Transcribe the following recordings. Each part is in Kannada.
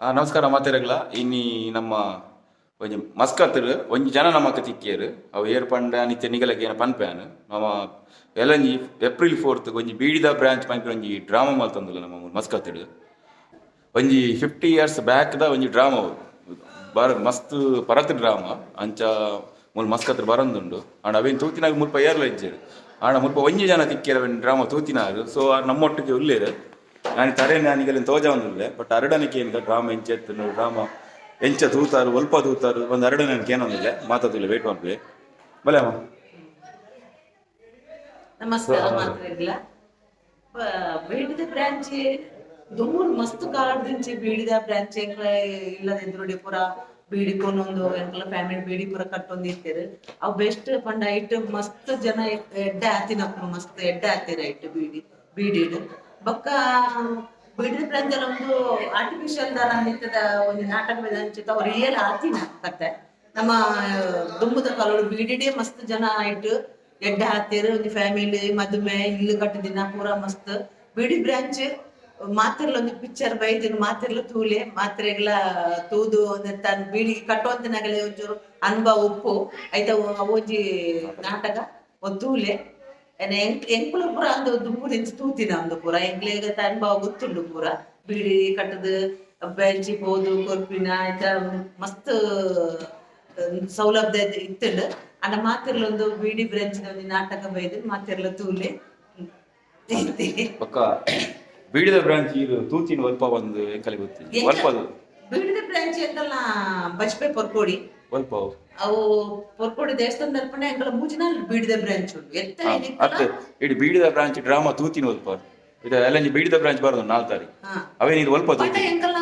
ನಮಸ್ಕಾರ ಮಾತೆರಗ್ಲ. ಇನ್ನಿ ನಮ್ಮ ಒಂಜಿ ಮಸ್ಕತ್ತರ್ ಒಂಜಿ ಜನ ನಮಕ್ ತಿಕ್ಕಿಯರು ಅವು ಏರ್ ಪಂಡ ನಿತ್ಯ ನಿಗಲಕ್ಕೆ ಏನ ಪನ್ಪ್ಯಾನ್ ನಮ್ಮ ಎಲ್ಲಂಜಿ ಏಪ್ರಿಲ್ ಫೋರ್ತ್ ಒಂಜಿ ಬೀಡಿದ ಬ್ರಾಂಚ್ ಪಂಪ ಒಂಜಿ ಡ್ರಾಮಾ ಮಲ್ತಂದುಲ್ಲ ನಮ್ಮ ಮಸ್ಕತ್ತಡ್ ಒಂಜಿ ಫಿಫ್ಟಿ ಇಯರ್ಸ್ ಬ್ಯಾಕ್ ದ ಒಂಜಿ ಡ್ರಾಮಾ ಬರ ಮಸ್ತ್ ಪರತ್ ಡ್ರಾಮಾ. ಅಂಚ ಮುಲ್ ಮಸ್ಕತ್ರ ಬರಂದುಂಡು. ಆಂಡ ಅವೇನು ತೂತಿನಾಗ ಮುಲ್ಪ ಏರ್ಲ ಇಜ್ಜರು. ಆಂಡ ಮುಲ್ಪ ಒಂಜಿ ಜನ ತಿಕ್ಕಿಯರ ಡ್ರಾಮಾ ತೂತಿನಾರು. ಸೊ ನಮ್ಮೊಟ್ಟಿಗೆ ಉಳ್ಳೇರು ನಾನು ತರೆ ನಾನಿಗೆಲ್ಲ ತೋಜ ಒಂದಿಲ್ಲ ಬಟ್ ಅರಡನಕ್ಕೆ ಏನಿಲ್ಲ ಡ್ರಾಮ ಎಂಚೆತ್ತು ರಾಮ ಎಂಚ ತೂತಾರು ಒಲ್ಪ ದೂತಾರು, ಒಂದು ಅರಡು ನನಗೆ ಏನೊಂದಿಲ್ಲ ವೇಟ್ ಮಾಡ್ಲಿ ಬಲೆ ಅಮ್ಮ ನಮಸ್ಕಾರ ಮಾತ್ರೆಗ್ಲ ಬೇಡಿದ ಬ್ರಾಂಚ್, ದೂರ್ ಮಸ್ತ್ ಕಾಡ್ದಿಂಚಿ ಬೀಡಿದ ಬ್ರಾಂಚ್ ಎಂಕ್ಲ ಇಲ್ಲದಿದ್ರು ಪುರ ಬೀಡಿಕೊಂಡೊಂದು ಎಂಕ್ಲ ಫ್ಯಾಮಿಲಿ ಬೀಡಿ ಪೂರ ಕಟ್ಟೊಂದು ಇರ್ತೀರಿ ಅವು ಬೆಸ್ಟ್ ಪಂಡ ಐಟ್ ಮಸ್ತ್ ಜನ ಎಡ್ಡೆ ಹಾತಿನಪ್ಪ ಮಸ್ತ್ ಎಡ್ಡೆ ಹಾತಿರ ಐಟ್ ಬೀಡಿ ಬೀಡಿಡ್ ಬೊಕ್ಕ ಬಿಡ್ರಿ ಪ್ರಂಜಲ್ ಒಂದು ಆರ್ಟಿಫಿಷಿಯಲ್ ದಾರ ನಿಂತದ ಒಂದು ನಾಟಕ ಅಂಚಿತ ಅವ್ರು ರಿಯಲ್ ಆತಿನ ಕತೆ ನಮ್ಮ ದುಂಬುದ ಕಲೋಡು ಬೀಡಿಡೆ ಮಸ್ತ್ ಜನ ಆಯ್ತು ಎಡ್ಡೆ ಹಾತಿಯರು ಒಂದು ಫ್ಯಾಮಿಲಿ ಮದುವೆ ಇಲ್ಲು ಕಟ್ಟದಿನ ಪೂರ ಮಸ್ತ್. ಬಿಡಿ ಬ್ರಾಂಚ್ ಮಾತಿರ್ಲ ಒಂದು ಪಿಕ್ಚರ್ ಬೈದಿನ ಮಾತ್ರೆಲ್ಲ ತೂಲೆ ಮಾತ್ರೆಗಳ ತೂದು ತನ್ನ ಬೀಡಿ ಕಟ್ಟುವಂತನಾಗಲೇ ಒಂಚೂರು ಅನುಭವ ಉಪ್ಪು ಆಯ್ತಾ ಓಜಿ ನಾಟಕ, ಒಂದು ತೂಲೆ. ಎಂಕ್ ಎಂಕ್ಲು ಪೂರ ಅಂದು ದುಂಬುದ ಇಂಚ ತೂತಿನ ಒಂದು ಪೂರ ಎಂಕ್ಲೆಗ ಅನುಭವ ಗೊತ್ತುಂಡು ಪೂರ ಬೀಡಿ ಕಟ್ಟದು ಬೆಂಚಿ ಹೋದು ಕೊರ್ಪಿನ ಆಯ್ತಾ ಮಸ್ತ್ ಸೌಲಭ್ಯ ಇತ್ತಂಡು ಅಂಡ ಮಾತಿರ್ಲ ಒಂದು ಬೀಡಿ ಬ್ರಾಂಚ್ ಒಂದು ನಾಟಕ ಬೈದು ಮಾತಿರ್ಲ ತೂಲೆ ಪಕ್ಕ ಬೀಡಿದ ಬ್ರಾಂಚ್ ಇದು ತೂತಿನ ಒಲ್ಪ ಒಂದು ಎಂಕಲಿ ಗೊತ್ತಿಲ್ಲ ಒಲ್ಪ ಅದು ಬೀಡಿದ ಬ್ರಾಂಚ್ ಎಂಕಲ್ನ ಬಜ್ಪೆ ಪೊರ್ಕೋಡಿ ಒಲ್ಪ ಅವು. ಅವು ಪೊರ್ಕೋಡಿ ದೇವಸ್ಥಾನ ದರ್ಪಣೆ ಎಂಕಲ ಮೂಜಿನಾಲ್ ಬೀಡಿದ ಬ್ರಾಂಚ್ ಉಂಟು ಎತ್ತ ಹಾ, ಏನಿತ್ತಲ್ಲ? ಅತ್ತೆ ಇಡಿ ಬೀಡಿದ ಬ್ರಾಂಚ್ ಡ್ರಾಮಾ ತೂತಿನ ಒಲ್ಪ ಇದು ಎಲ್ಲಂಜಿ ಬೀಡಿದ ಬ್ರಾಂಚ್ ಬರೋದು ನಾಲ್ ತಾರೀಕು ಹಾ. ಅವೇನಿದು ಒಲ್ಪ ಬಟ್ ತೂತಿ ಎಂಕಲ್ನ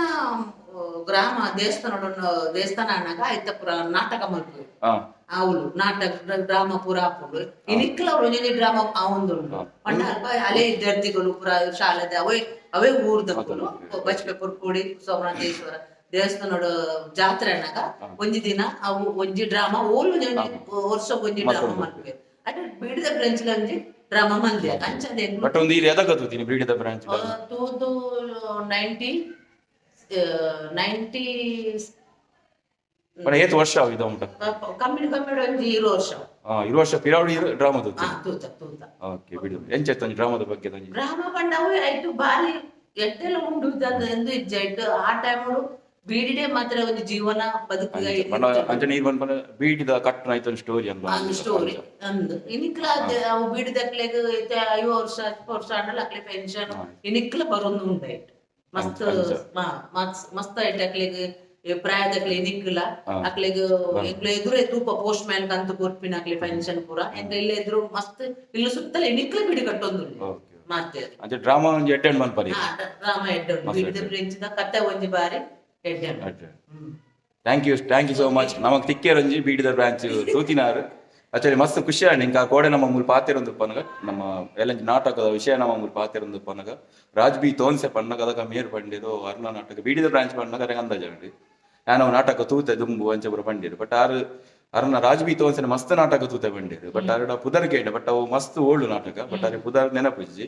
ಆ, ಗ್ರಾಮ ದೇವಸ್ಥಾನ ದೇವಸ್ಥಾನ ಅನ್ನಾಗ ಆಯ್ತ ಪುರ ನಾಟಕ ಮಲ್ಪು ಹಾ అవును నాటక డ్రామా ಪೂರ ಹಾಕೊಂಡು ಇನಿಕ್ಕಲ ಒಂಜೊಂಜಿ ಡ್ರಾಮಾ ಆವೊಂದುಂಡು ಪಂಡ ಅಲ್ಪ ಅಲೆ ವಿದ್ಯಾರ್ಥಿಗಳು ಪೂರ ಶಾಲೆದ ಅವೇ ಅವೇ ಊರ್ದಕ್ಕಲು ಬಚ್ಪೆ ಪುರ್ಕುಡಿ ಸೋಮನಾಥೇಶ್ವರ ದೇವಸ್ಥಾನದ ಜಾತ್ರೆ ಅನ್ನಾಗ ಒಂಜಿ ದಿನ ಅವು ಒಂಜಿ ಡ್ರಾಮಾ ಓಲ್ ವರ್ಷ ಒಂಜಿ ಡ್ರಾಮಾ ಮಲ್ಪೆ ಅದೇ ಬಿಡಿದ ಬ್ರಾಂಚ್ ಒಂಜಿ ಡ್ರಾಮಾ ಮಂದೆ ಅಂಚನೆ ಬಟ್ ಒಂದು ಇಲ್ಲಿ ಎದಕ್ಕ ತೂತಿನಿ ಬೀಡಿದ ಬ್ರಾಂಚ್ ತೂದು ನೈಂಟಿ ನೈಂಟಿ ಏತ್ ವರ್ಷ ಇದು ಉಂಟ. ಕಮ್ಮಿ ಕಮ್ಮಿ ಒಂಜಿ ಇರೋ ವರ್ಷ. ಹಾ ಇರು ವರ್ಷ ಪಿರಾವಳಿ ಡ್ರಾಮಾ ತೂತಿ ತೂತ. ಓಕೆ ಬಿಡು. ಎಂಚ ಒಂಜಿ ಡ್ರಾಮಾದ ಬಗ್ಗೆ ತಂಜಿ ಡ್ರಾಮಾ ಬಂಡವು ಐಟು ಬಾರಿ ಎಟ್ಟೆಲ್ಲ ಉಂಡು ಅಂತ ಎಂದು ಇಜ್ಜ ಐಟು ಆ ಟೈಮ್ ಬೀಡಿಡೆ ಮಾತ್ರ ಒಂದು ಜೀವನ ಬದುಕು ಬಣ್ಣ ಅಂಚೆ ನೀರು ಬಂದ ಬೀಡಿದ ಕಟ್ಟನ ಆಯ್ತು ಸ್ಟೋರಿ ಅಂತ ಸ್ಟೋರಿ ಅಂದು. ಇನಿಕ್ಲ ಅವು ಬೀಡಿದಕ್ಲೆಗ್ ಐವ ವರ್ಷ ಹತ್ತು ವರ್ಷ ಆಡಲ್ಲ ಅಕ್ಲೆ ಪೆನ್ಷನ್ ಇನಿಕ್ಲ ಬರೋದು ಉಂಡು ಮಸ್ತ್ ಮಸ್ತ್ ಐಟ್ ಅಕ್ಲೆಗ್. ಪ್ರಾಯದಕ್ಲೆ ಇನಿಕ್ಲ. ಅಕ್ಲೆಗ್ ಎಂಕ್ಲೆ ಎದುರೇ ತೂಪ ಪೋಸ್ಟ್ ಮ್ಯಾನ್ ಕಂತು ಕೊರ್ಪಿನ ಅಕ್ಲೆ ಪೆನ್ಷನ್ ಪೂರ. ಎಂಕ ಇಲ್ಲ ಎದುರು ಮಸ್ತ್ ಇಲ್ಲ ಸುತ್ತಲ ಇನಿಕ್ಲ ಬಿಡಿ ಕಟ್ಟೊಂದು ಮಾಡ್ತೇವೆ ಡ್ರಾಮಾ ಅಟೆಂಡ್ ಮನ್ಪರಿ ಹಾ, ಅಟೆಂಡ್ ಕತೆ ಒಂಜಿ ಬಾರಿ. Thank you thank you so much ನಮಕ್ ತಿಕ್ಕೇರ್ ಒಂಜಿ ಬೀಡಿದ ಬ್ರಾಂಚ್ ತೂತಿನಾರು ಆಕ್ಚುಲಿ ಮಸ್ತ್ ಖುಷಿ ಆಂಡ್ ಇಂಕ ಕೋಡೆ ನಮ್ಮ ಮೂರು ಪಾತೆರೊಂದು ಪನ್ನಗ ನಮ್ಮ ಎಲ್ಲಂಜಿ ನಾಟಕದ ವಿಷಯ ನಮ್ಮ ಮೂರು ಪಾತೆರೊಂದು ಪನ್ನಗ ರಾಜ್ ಬಿ ತೋನ್ಸೆ ಪನ್ನಗ ಅದಕ್ಕ ಮೇರ್ ಪಂಡಿರು ಅರ್ಣ ನಾಟಕ ಬೀಡಿದ ಬ್ರಾಂಚ್ ಪನ್ನಗ ಅರೆ ಅಂದಾಜ ಉಂಡು ನಾನು ನಾಟಕ ತೂತೆ ದುಂಬು ಅಂಚ ಪೂರ ಪಂಡಿರು ಬಟ್ ಆರು ಅರ್ನ ರಾಜ್ ಬಿ ತೋನ್ಸೆನ ಮಸ್ತ್ ನಾಟಕ ತೂತೆ ಪಂಡಿರು ಬಟ್ ಅರಡ ಪುದರ್ ಕೇಂಡ ಬಟ್ ಅವು ಮಸ್ತ್ ಓಲ್ಡ್ ನಾಟಕ ಬಟ್ ಅರೆ ಪುದರ್ ನೆನಪಿಜ್ಜಿ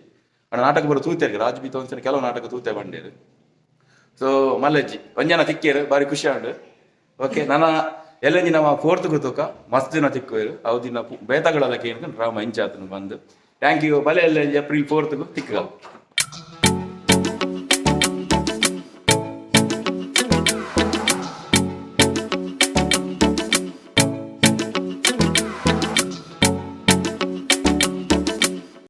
ಅಣ್ಣ ನಾಟಕ ಬರೋ ತೂತೆ ರಾಜ್ ಬಿ ತೋನ್ಸೆನ ಕೆಲವು ನಾಟಕ ತೂತೆ ಪಂಡಿರು ಸೊ ಮಲ್ಲಜ್ಜಿ ಒಂಜನ ತಿಕ್ಕೇರು ಬಾರಿ ಖುಷಿ ಆಂಡು ಓಕೆ ನನ್ನ ಎಲ್ಲ ನಮ್ಮ ಫೋರ್ತ್ ಗೊತ್ತುಕ ಮಸ್ತ್ ದಿನ ತಿಕ್ಕುವೇರು. ಅವು ದಿನ ಬೇತಗಳೆಲ್ಲ ಕೇಳ್ಕೊಂಡು ರಾಮ ಇಂಚಾತನು ಬಂದು. ಥ್ಯಾಂಕ್ ಯು ಬಲೆ ಎಲ್ಲ ಏಪ್ರಿಲ್ ಫೋರ್ತ್ಗೂ ತಿಕ್ಕ